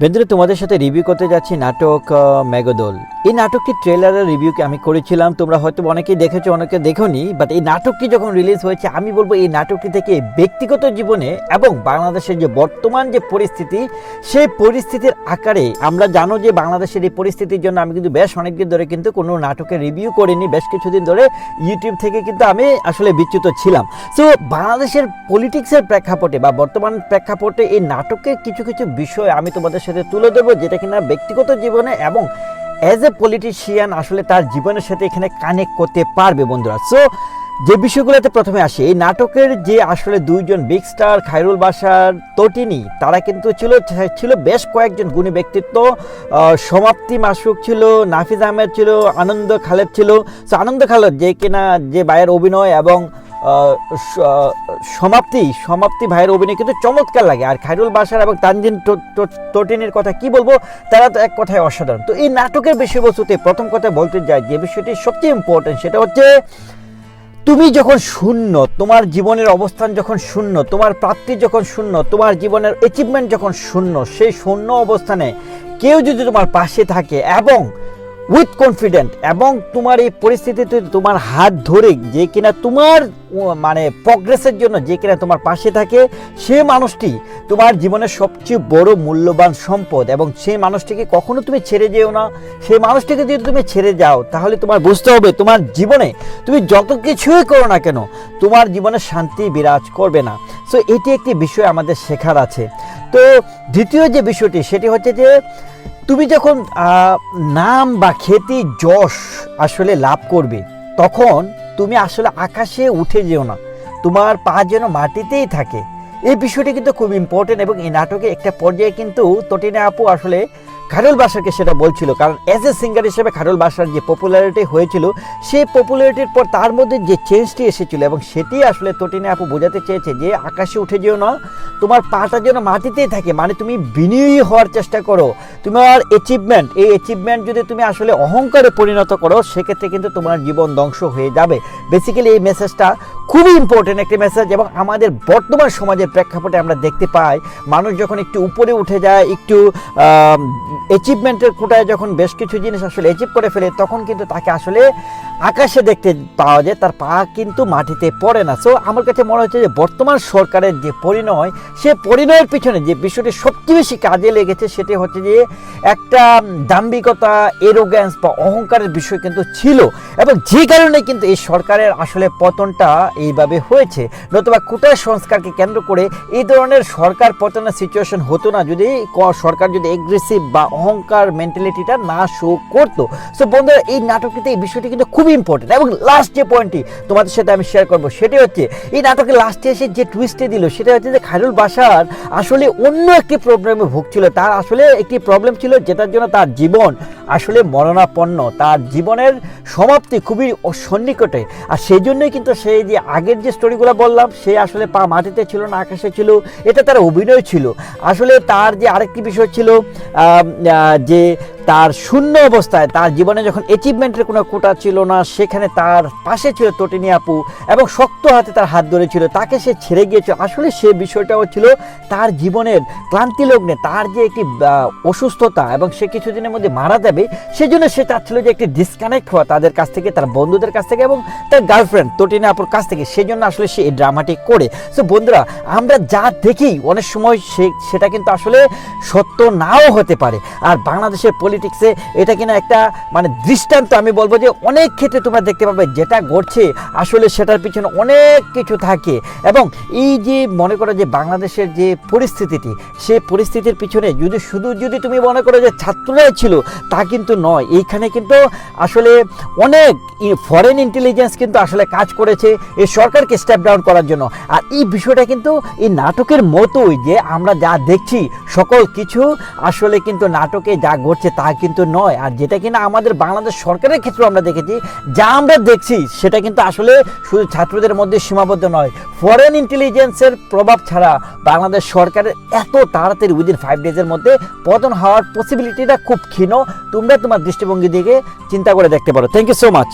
বেন্দ্রে তোমাদের সাথে রিভিউ করতে যাচ্ছি নাটক মেঘদোল এই নাটকটি ট্রেলারের রিভিউকে আমি করেছিলাম। তোমরা হয়তো অনেকেই দেখেছ, অনেকে দেখোনি বাট এই নাটকটি যখন রিলিজ হয়েছে, আমি বলব এই নাটকটি থেকে ব্যক্তিগত জীবনে এবং বাংলাদেশের যে বর্তমান যে পরিস্থিতি, সেই পরিস্থিতির আকারে আমরা জানো যে বাংলাদেশের এই পরিস্থিতির জন্য আমি কিন্তু বেশ অনেকদিন ধরে কিন্তু কোনো নাটকের রিভিউ করিনি, বেশ কিছুদিন ধরে ইউটিউব থেকে কিন্তু আমি আসলে বিচ্যুত ছিলাম। সো বাংলাদেশের পলিটিক্সের প্রেক্ষাপটে বা বর্তমান প্রেক্ষাপটে এই নাটকের কিছু কিছু বিষয় আমি তোমাদের সাথে তুলে ধরবো, যেটা কিনা ব্যক্তিগত জীবনে এবং অ্যাজ এ পলিটিশিয়ান আসলে তার জীবনের সাথে এখানে কানেক্ট করতে পারবে বন্ধুরা। সো যে বিষয়গুলোতে প্রথমে আসি, এই নাটকের যে আসলে দুইজন বিগ স্টার খায়রুল বাসার তটিনি, তারা কিন্তু ছিল ছিল বেশ কয়েকজন গুণী ব্যক্তিত্ব। সমাপ্তি মাসুক ছিল, নাফিজ আহমেদ ছিল, আনন্দ খালেদ ছিল। সো আনন্দ খালেদ যে কিনা, যে ভাইয়ের অভিনয় এবং সমাপ্তি সমাপ্তি ভাইয়ের অভিনয় কিন্তু চমৎকার লাগে। আর খাইরুল বাসার এবং তানজিন টো- টো- কথা কি বলব? তারা তো এক কথায় অসাধারণ। তো এই নাটকের বিষয়বস্তুতে প্রথম কথা বলতে যাই, যে বিষয়টি সবচেয়ে ইম্পর্টেন্ট সেটা হচ্ছে, তুমি যখন শূন্য, তোমার জীবনের অবস্থান যখন শূন্য, তোমার প্রাপ্তি যখন শূন্য, তোমার জীবনের অ্যাচিভমেন্ট যখন শূন্য, সেই শূন্য অবস্থানে কেউ যদি তোমার পাশে থাকে এবং উইথ কনফিডেন্ট এবং তোমার এই পরিস্থিতিতে তোমার হাত ধরে যে কিনা তোমার মানে প্রগ্রেসের জন্য যে কিনা তোমার পাশে থাকে, সে মানুষটি তোমার জীবনের সবচেয়ে বড় মূল্যবান সম্পদ এবং সেই মানুষটিকে কখনো তুমি ছেড়ে যেও না। সেই মানুষটিকে যদি তুমি ছেড়ে যাও, তাহলে তোমার বুঝতে হবে তোমার জীবনে তুমি যত কিছুই করো না কেন, তোমার জীবনে শান্তি বিরাজ করবে না। সো এটি একটি বিষয় আমাদের শেখার আছে। তো দ্বিতীয় যে বিষয়টি, সেটি হচ্ছে যে তুমি যখন নাম বা খ্যাতি যশ আসলে লাভ করবে, তখন তুমি আসলে আকাশে উঠে যেও না। তোমার পা যেন মাটিতেই থাকে। এই বিষয়টি কিন্তু খুব ইম্পর্টেন্ট এবং এই নাটকে একটা পর্যায়ে কিন্তু তটিনা আপু আসলে খারুল বাসাকে সেটা বলছিল। কারণ অ্যাজ এ সিঙ্গার হিসেবে খারুল বাসার যে পপুলারিটি হয়েছিল, সেই পপুলারিটির পর তার মধ্যে যে চেঞ্জটি এসেছিল এবং সেটি আসলে তটিনে আপু বোঝাতে চেয়েছে যে, আকাশে উঠে যেও না, তোমার পাটা যেন মাটিতেই থাকে মানে তুমি বিনিয়োগী হওয়ার চেষ্টা করো। তোমার অ্যাচিভমেন্ট এই অ্যাচিভমেন্ট যদি তুমি আসলে অহংকারে পরিণত করো, সেক্ষেত্রে কিন্তু তোমার জীবন ধ্বংস হয়ে যাবে। বেসিক্যালি এই মেসেজটা খুবই ইম্পর্টেন্ট একটি মেসেজ এবং আমাদের বর্তমান সমাজের প্রেক্ষাপটে আমরা দেখতে পাই, মানুষ যখন একটু উপরে উঠে যায়, একটু অ্যাচিভমেন্টের কোটায় যখন বেশ কিছু জিনিস আসলে অ্যাচিভ করে ফেলে তখন কিন্তু তাকে আসলে আকাশে দেখতে পাওয়া যায়, তার পা কিন্তু মাটিতে পড়ে না। সো আমার কাছে মনে হচ্ছে যে বর্তমান সরকারের যে পরিণয়, সে পরিণয়ের পিছনে যে বিষয়টি সবচেয়ে বেশি কাজে লেগেছে, সেটি হচ্ছে যে একটা দাম্ভিকতা এরোগ্যান্স বা অহংকারের বিষয় কিন্তু ছিল। এবং যে কারণে কিন্তু এই সরকারের আসলে পতনটা এইভাবে হয়েছে। নতুবা কোটার সংস্কারকে কেন্দ্র করে এই ধরনের সরকার পতনের সিচুয়েশন হতো না। যদি সরকার যদি এগ্রেসিভ বা অহংকার মেন্টালিটিটা না শো করতো। সো বন্ধুরা, এই নাটকটিতে এই বিষয়টি কিন্তু খুবই ইম্পর্টেন্ট এবং লাস্ট যে পয়েন্টটি তোমাদের সাথে আমি শেয়ার করব, সেটি হচ্ছে, এই নাটকে লাস্টে এসে যে টুইস্টে দিল, সেটা হচ্ছে যে খাইরুল বাসার আসলে অন্য একটি প্রবলেমে ভুগছিল। তার আসলে একটি প্রবলেম ছিল যেটার জন্য তার জীবন আসলে মরণাপন্ন, তার জীবনের সমাপ্তি খুবই সন্নিকটে। আর সেই জন্যই কিন্তু সেই যে আগের যে স্টোরিগুলো বললাম, সে আসলে পা মাটিতে ছিল না, আকাশে ছিল, এটা তার অভিনয় ছিল। আসলে তার যে আরেকটি বিষয় ছিল যে তার শূন্য অবস্থায়, তার জীবনে যখন অ্যাচিভমেন্টের কোনো কোটা ছিল না, সেখানে তার পাশে ছিল তটিনী আপু এবং শক্ত হাতে তার হাত ধরেছিল, তাকে সে ছেড়ে গিয়েছিল আসলে সে বিষয়টাও ছিল তার জীবনের ক্লান্তি লগ্নে, তার যে একটি অসুস্থতা এবং সে কিছুদিনের মধ্যে মারা যাবে সেজন্য সে চাচ্ছিল যে একটি ডিসকানেক্ট হওয়া তাদের কাছ থেকে, তার বন্ধুদের কাছ থেকে এবং তার গার্লফ্রেন্ড তটিনী আপুর কাছ থেকে। সেজন্য আসলে সে এই ড্রামাটি করে। সো বন্ধুরা, আমরা যা দেখি, অনেক সময় সে, সেটা কিন্তু আসলে সত্য নাও হতে পারে। আর বাংলাদেশের পলিটিক্সে এটা কিনা একটা মানে দৃষ্টান্ত আমি বলব যে অনেক ক্ষেত্রে তোমরা দেখতে পাবে যেটা ঘটছে, আসলে সেটার পিছনে অনেক কিছু থাকে। এবং এই যে মনে করো যে বাংলাদেশের যে পরিস্থিতিটি, সেই পরিস্থিতির পিছনে যদি, শুধু যদি তুমি মনে করো যে ছাত্ররাই ছিল তা কিন্তু নয়। এইখানে কিন্তু আসলে অনেক ফরেন ইন্টেলিজেন্স কিন্তু আসলে কাজ করেছে এই সরকারকে স্টেপ ডাউন করার জন্য। আর এই বিষয়টা কিন্তু এই নাটকের মতোই যে আমরা যা দেখছি, সকল কিছু আসলে কিন্তু নাটকে যা ঘটছে তা কিন্তু নয়। আর যেটা কিনা আমাদের বাংলাদেশ সরকারের ক্ষেত্রে আমরা দেখেছি, যা আমরা দেখছি সেটা কিন্তু আসলে শুধু ছাত্রদের মধ্যে সীমাবদ্ধ নয়। ফরেন ইন্টেলিজেন্সের প্রভাব ছাড়া বাংলাদেশ সরকারের এত তাড়াতাড়ি উইদিন ফাইভ ডেজের মধ্যে পতন হওয়ার পসিবিলিটিটা খুব ক্ষীণ। তোমরা তোমার দৃষ্টিভঙ্গি দিকে চিন্তা করে দেখতে পারো। Thank you so much